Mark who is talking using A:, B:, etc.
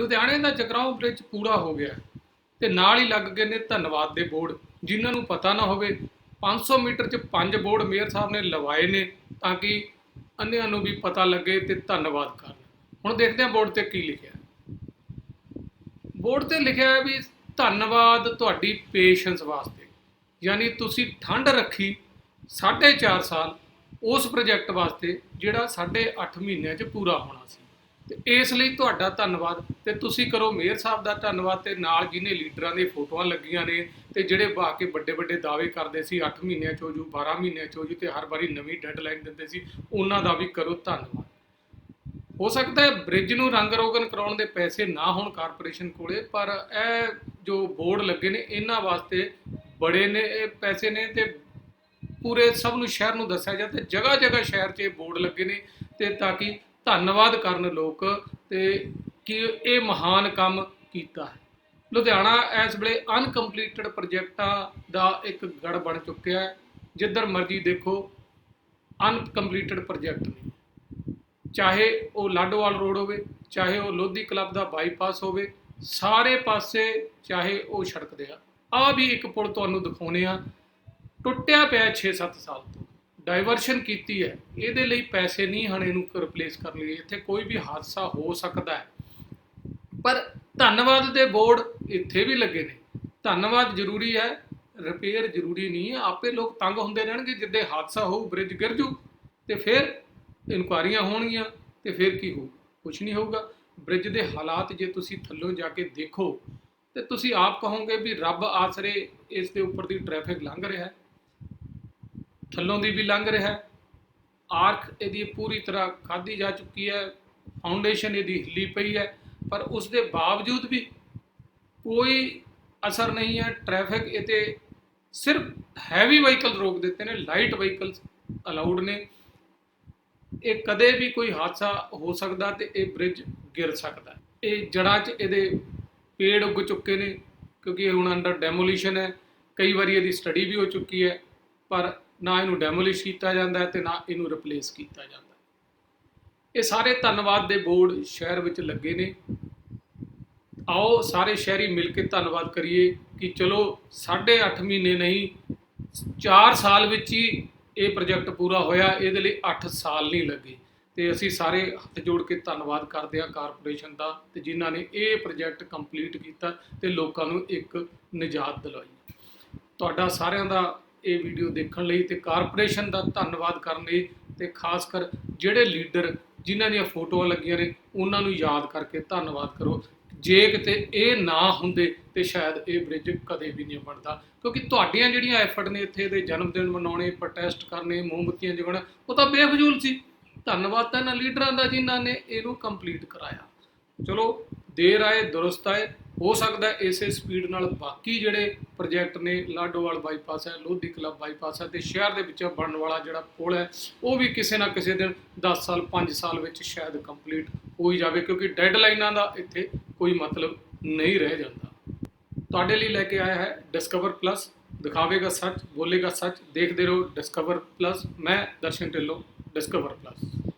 A: ਲੁਧਿਆਣੇ ਦਾ ਜਗਰਾਉਂ ਬ੍ਰਿਜ ਪੂਰਾ ਹੋ ਗਿਆ ਤੇ ਨਾਲ ਹੀ ਲੱਗ ਗਏ ਨੇ ਧੰਨਵਾਦ ਦੇ ਬੋਰਡ, ਜਿਨ੍ਹਾਂ ਨੂੰ ਪਤਾ ਨਾ ਹੋਵੇ। 500 ਮੀਟਰ 'ਚ ਪੰਜ ਬੋਰਡ ਮੇਅਰ ਸਾਹਿਬ ਨੇ ਲਵਾਏ ਨੇ ਤਾਂ ਕਿ ਅੰਨਿਆਂ ਨੂੰ ਵੀ ਪਤਾ ਲੱਗੇ ਤੇ ਧੰਨਵਾਦ ਕਰਨ। ਹੁਣ ਦੇਖਦੇ ਹਾਂ ਬੋਰਡ ਤੇ ਕੀ ਲਿਖਿਆ ਬੋਰਡ ਤੇ ਲਿਖਿਆ ਹੈ ਵੀ ਧੰਨਵਾਦ ਤੁਹਾਡੀ ਪੇਸ਼ੈਂਸ ਵਾਸਤੇ। ਯਾਨੀ ਤੁਸੀਂ ਠੰਡ ਰੱਖੀ 4.5 ਸਾਲ ਉਸ ਪ੍ਰੋਜੈਕਟ ਵਾਸਤੇ ਜਿਹੜਾ 8.5 ਮਹੀਨਿਆਂ 'ਚ ਪੂਰਾ ਹੋਣਾ ਸੀ। ਤੇ ਇਸ ਲਈ ਤੁਹਾਡਾ ਧੰਨਵਾਦ ਤੇ ਤੁਸੀਂ ਕਰੋ ਮੇਅਰ ਸਾਹਿਬ ਦਾ ਧੰਨਵਾਦ ਤੇ ਨਾਲ ਜਿਹਨੇ ਲੀਡਰਾਂ ਦੀਆਂ ਫੋਟੋਆਂ ਲੱਗੀਆਂ ਨੇ ਤੇ ਜਿਹੜੇ ਬਾ ਕੇ ਵੱਡੇ ਵੱਡੇ ਦਾਅਵੇ ਕਰਦੇ ਸੀ 8 ਮਹੀਨਿਆਂ 'ਚੋਂ ਜੂ 12 ਮਹੀਨਿਆਂ 'ਚੋਂ ਜੂ ਤੇ ਹਰ ਵਾਰੀ ਨਵੀਂ ਡੈਡਲਾਈਨ ਦਿੰਦੇ ਸੀ, ਉਹਨਾਂ ਦਾ ਵੀ ਕਰੋ ਧੰਨਵਾਦ। ਹੋ ਸਕਦਾ ਹੈ ਬ੍ਰਿਜ ਨੂੰ ਰੰਗ ਰੋਗਨ ਕਰਾਉਣ ਦੇ ਪੈਸੇ ਨਾ ਹੋਣ ਕਾਰਪੋਰੇਸ਼ਨ ਕੋਲੇ, ਪਰ ਇਹ ਜੋ ਬੋਰਡ ਲੱਗੇ ਨੇ, ਇਹਨਾਂ ਵਾਸਤੇ ਬੜੇ ਨੇ, ਇਹ ਪੈਸੇ ਨੇ ਤੇ ਪੂਰੇ ਸਭ ਨੂੰ ਸ਼ਹਿਰ ਨੂੰ ਦੱਸਿਆ ਜਾ ਤੇ ਜਗ੍ਹਾ ਜਗ੍ਹਾ ਸ਼ਹਿਰ 'ਚ ਇਹ ਬੋਰਡ ਲੱਗੇ ਨੇ ਤੇ ਤਾਂ ਕਿ ਧੰਨਵਾਦ ਕਰਨ ਲੋਕ ਤੇ ਕਿ ਇਹ ਮਹਾਨ ਕੰਮ ਕੀਤਾ ਹੈ। ਲੁਧਿਆਣਾ ਇਸ ਵੇਲੇ ਅਨਕੰਪਲੀਟਡ ਪ੍ਰੋਜੈਕਟਾਂ ਦਾ ਇੱਕ ਗੜ ਬਣ ਚੁੱਕਿਆ ਹੈ। ਜਿੱਧਰ ਮਰਜ਼ੀ ਦੇਖੋ ਅਨਕੰਪਲੀਟਡ ਪ੍ਰੋਜੈਕਟ ਨੇ। ਚਾਹੇ ਉਹ ਲਾਡੋਵਾਲ ਰੋਡ ਹੋਵੇ, ਚਾਹੇ ਉਹ ਲੋਧੀ ਕਲੱਬ ਦਾ ਬਾਈਪਾਸ ਹੋਵੇ, ਸਾਰੇ ਪਾਸੇ ਚਾਹੇ ਉਹ ਸੜਕ ਦੇ ਆ। ਆ ਵੀ ਇੱਕ ਪੁਲ ਤੁਹਾਨੂੰ ਦਿਖਾਉਨੇ ਆ। ਟੁੱਟਿਆ ਪਿਆ 6-7 ਸਾਲ ਤੋਂ। ਡਾਇਵਰਸ਼ਨ ਕੀਤੀ ਹੈ, ਇਹਦੇ ਲਈ ਪੈਸੇ ਨਹੀਂ ਹਨ ਇਹਨੂੰ ਰਿਪਲੇਸ ਕਰਨ ਲਈ। ਇੱਥੇ ਕੋਈ ਵੀ ਹਾਦਸਾ ਹੋ ਸਕਦਾ ਹੈ। ਪਰ ਧੰਨਵਾਦ ਦੇ ਬੋਰਡ ਇੱਥੇ ਵੀ ਲੱਗੇ ਨੇ। ਧੰਨਵਾਦ ਜ਼ਰੂਰੀ ਹੈ ਰਿਪੇਅਰ ਜ਼ਰੂਰੀ ਨਹੀਂ ਹੈ। ਆਪੇ ਲੋਕ ਤੰਗ ਹੁੰਦੇ ਰਹਿਣਗੇ, ਜਿੱਦੇ ਹਾਦਸਾ ਹੋਊ ਬ੍ਰਿਜ ਗਿਰ ਜੂ, ਤੇ ਫਿਰ ਇਨਕੁਆਰੀਆਂ ਹੋਣਗੀਆਂ, ਤੇ ਫਿਰ ਕੀ ਹੋਊ? ਕੁਝ ਨਹੀਂ ਹੋਊਗਾ। ਬ੍ਰਿਜ ਦੇ ਹਾਲਾਤ ਜੇ ਤੁਸੀਂ ਥੱਲੋਂ ਜਾ ਕੇ ਦੇਖੋ, ਤੇ ਤੁਸੀਂ ਆਪ ਕਹੋਗੇ ਵੀ ਰੱਬ ਆਸਰੇ ਇਸ ਦੇ ਉੱਪਰ ਦੀ ਟ੍ਰੈਫਿਕ ਲੰਘ ਰਿਹਾ ਹੈ। ਥੱਲੋਂ ਦੀ ਵੀ ਲੰਘ ਰਿਹਾ ਹੈ। ਆਰਕ ਇਹਦੀ ਪੂਰੀ ਤਰ੍ਹਾਂ ਖਾਧੀ ਜਾ ਚੁੱਕੀ ਹੈ ਫਾਊਂਡੇਸ਼ਨ ਇਹਦੀ ਹਿੱਲੀ ਪਈ ਹੈ, ਪਰ ਉਸ ਦੇ ਬਾਵਜੂਦ ਵੀ ਕੋਈ ਅਸਰ ਨਹੀਂ ਹੈ। ਟ੍ਰੈਫਿਕ ਇਤੇ ਸਿਰਫ ਹੈਵੀ ਵਹੀਕਲ ਰੋਕ ਦਿੱਤੇ ਨੇ ਲਾਈਟ ਵਹੀਕਲਸ ਅਲਾਉਡ ਨੇ। ਇਹ ਕਦੇ ਵੀ ਕੋਈ ਹਾਦਸਾ ਹੋ ਸਕਦਾ ਤੇ ਇਹ ਬ੍ਰਿਜ ਗਿਰ ਸਕਦਾ। ਇਹ ਜੜ੍ਹਾਂ 'ਚ ਇਹਦੇ ਪੇੜ ਉੱਗ ਚੁੱਕੇ ਨੇ, ਕਿਉਂਕਿ ਇਹ ਹੁਣ ਅੰਡਰ ਡੈਮੋਲੀਸ਼ਨ ਹੈ। ਕਈ ਵਾਰੀ ਇਹਦੀ ਸਟੱਡੀ ਵੀ ਹੋ ਚੁੱਕੀ ਹੈ, ਪਰ ਨਾ ਇਹਨੂੰ ਡੈਮੋਲਿਸ਼ ਕੀਤਾ ਜਾਂਦਾ ਹੈ ਤੇ ਨਾ ਇਹਨੂੰ ਰਿਪਲੇਸ ਕੀਤਾ ਜਾਂਦਾ ਇਹ ਸਾਰੇ ਧੰਨਵਾਦ ਦੇ ਬੋਰਡ ਸ਼ਹਿਰ ਵਿੱਚ ਲੱਗੇ ਨੇ। ਆਓ ਸਾਰੇ ਸ਼ਹਿਰੀ ਮਿਲ ਕੇ ਧੰਨਵਾਦ ਕਰੀਏ ਕਿ ਚਲੋ 8.5 ਮਹੀਨੇ ਨਹੀਂ 4 ਸਾਲ ਵਿੱਚ ਹੀ ਇਹ ਪ੍ਰੋਜੈਕਟ ਪੂਰਾ ਹੋਇਆ, ਇਹਦੇ ਲਈ 8 ਸਾਲ ਨਹੀਂ ਲੱਗੇ। ਤੇ ਅਸੀਂ ਸਾਰੇ ਹੱਥ ਜੋੜ ਕੇ ਧੰਨਵਾਦ ਕਰਦੇ ਹਾਂ ਕਾਰਪੋਰੇਸ਼ਨ ਦਾ ਤੇ ਜਿਨ੍ਹਾਂ ਨੇ ਇਹ ਪ੍ਰੋਜੈਕਟ ਕੰਪਲੀਟ ਕੀਤਾ ਤੇ ਲੋਕਾਂ ਨੂੰ ਇੱਕ ਨਿਜਾਤ ਦਿਲਾਈ ਤੁਹਾਡਾ ਸਾਰਿਆਂ ਦਾ ਇਹ ਵੀਡੀਓ ਦੇਖਣ ਲਈ ਤੇ ਕਾਰਪੋਰੇਸ਼ਨ ਦਾ ਧੰਨਵਾਦ ਕਰਨ ਲਈ ਤੇ ਖਾਸ ਕਰ ਜਿਹੜੇ ਲੀਡਰ ਜਿਨ੍ਹਾਂ ਦੀਆਂ ਫੋਟੋਆਂ ਲੱਗੀਆਂ ਨੇ, ਉਹਨਾਂ ਨੂੰ ਯਾਦ ਕਰਕੇ ਧੰਨਵਾਦ ਕਰੋ। ਜੇ ਕਿਤੇ ਇਹ ਨਾ ਹੁੰਦੇ ਤੇ ਸ਼ਾਇਦ ਇਹ ਬ੍ਰਿਜ ਕਦੇ ਵੀ ਨਹੀਂ ਬਣਦਾ। ਕਿਉਂਕਿ ਤੁਹਾਡੀਆਂ ਜਿਹੜੀਆਂ ਐਫਰਟ ਨੇ ਇੱਥੇ ਦੇ ਜਨਮ ਦਿਨ ਮਨਾਉਣੇ ਪ੍ਰੋਟੈਸਟ ਕਰਨੇ, ਮੋਮਬੱਤੀਆਂ ਜਗਣਾ, ਉਹ ਤਾਂ ਬੇਫਜ਼ੂਲ ਸੀ। ਧੰਨਵਾਦ ਤਾਂ ਇਹਨਾਂ ਲੀਡਰਾਂ ਦਾ ਜਿਨ੍ਹਾਂ ਨੇ ਇਹਨੂੰ ਕੰਪਲੀਟ ਕਰਾਇਆ। ਚਲੋ, ਦੇਰ ਆਏ, ਦੁਰਸਤ ਆਏ ਹੋ ਸਕਦਾ ਇਸੇ ਸਪੀਡ ਨਾਲ ਬਾਕੀ ਜਿਹੜੇ ਪ੍ਰੋਜੈਕਟ ਨੇ, ਲਾਡੋਵਾਲ ਬਾਈਪਾਸ ਹੈ, ਲੋਧੀ ਕਲੱਬ ਬਾਈਪਾਸ ਹੈ ਤੇ ਸ਼ਹਿਰ ਦੇ ਵਿੱਚ ਬਣਨ ਵਾਲਾ ਜਿਹੜਾ ਪੁਲ ਹੈ, ਉਹ ਵੀ ਕਿਸੇ ਨਾ ਕਿਸੇ ਦਿਨ 10 ਸਾਲ 5 ਸਾਲ ਵਿੱਚ ਸ਼ਾਇਦ ਕੰਪਲੀਟ ਹੋ ਹੀ ਜਾਵੇ ਕਿਉਂਕਿ ਡੈਡਲਾਈਨਾਂ ਦਾ ਇੱਥੇ ਕੋਈ ਮਤਲਬ ਨਹੀਂ ਰਹਿ ਜਾਂਦਾ। ਤੁਹਾਡੇ ਲਈ ਲੈ ਕੇ ਆਇਆ ਹੈ ਡਿਸਕਵਰ ਪਲੱਸ ਦਿਖਾਵੇਗਾ ਸੱਚ ਬੋਲੇਗਾ ਸੱਚ ਦੇਖਦੇ ਰਹੋ ਡਿਸਕਵਰ ਪਲੱਸ ਮੈਂ ਦਰਸ਼ਨ ਢਿੱਲੋਂ ਡਿਸਕਵਰ ਪਲੱਸ